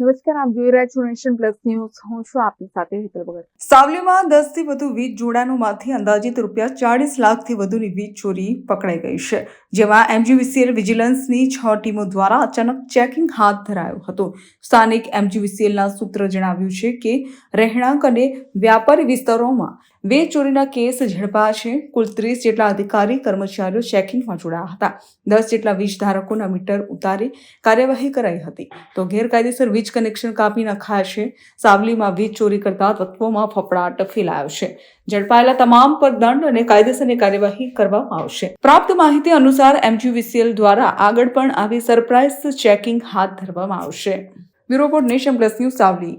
નમસ્કાર, આપ જોઈ રહ્યા છો નેશન પ્લસ ન્યૂઝ. હું છું આપની સાથે હિતલ ભગત. સાવલીમાં દસથી વધુ વીજ જોડાણોમાંથી અંદાજિત રૂપિયા ચાળીસ લાખથી વધુની વીજ ચોરી પકડાઈ ગઈ છે, જેમાં એમજીવીસીએલ વિજિલન્સની છ ટીમો દ્વારા અચાનક ચેકિંગ હાથ ધરાયું હતું. સ્થાનિક એમજીવીસીએલના સૂત્ર જણાવ્યું છે કે, રહેણાંક અને વ્યાપારી વિસ્તારોમાં વીજ ચોરીના કેસ ઝડપાયા છે. કુલ ત્રીસ જેટલા અધિકારી, કર્મચારીઓ ચેકિંગમાં જોડાયા હતા. દસ જેટલા વીજ ધારકોના મીટર ઉતારી કાર્યવાહી કરાઈ હતી. તો ગેરકાયદેસર વીજ કનેક્શન કાપી નખાયા છે. સાવલીમાં વીજ ચોરી કરતા તત્વોમાં ફફડાટ ફેલાયો છે. ઝડપાયેલા તમામ પર દંડ અને કાયદેસરની કાર્યવાહી કરવામાં આવશે. પ્રાપ્ત માહિતી અનુસાર એમજીવીસીએલ દ્વારા આગળ પણ આવી સરપ્રાઇઝ ચેકિંગ હાથ ધરવામાં આવશે. Bureau Nation Plus news Savli.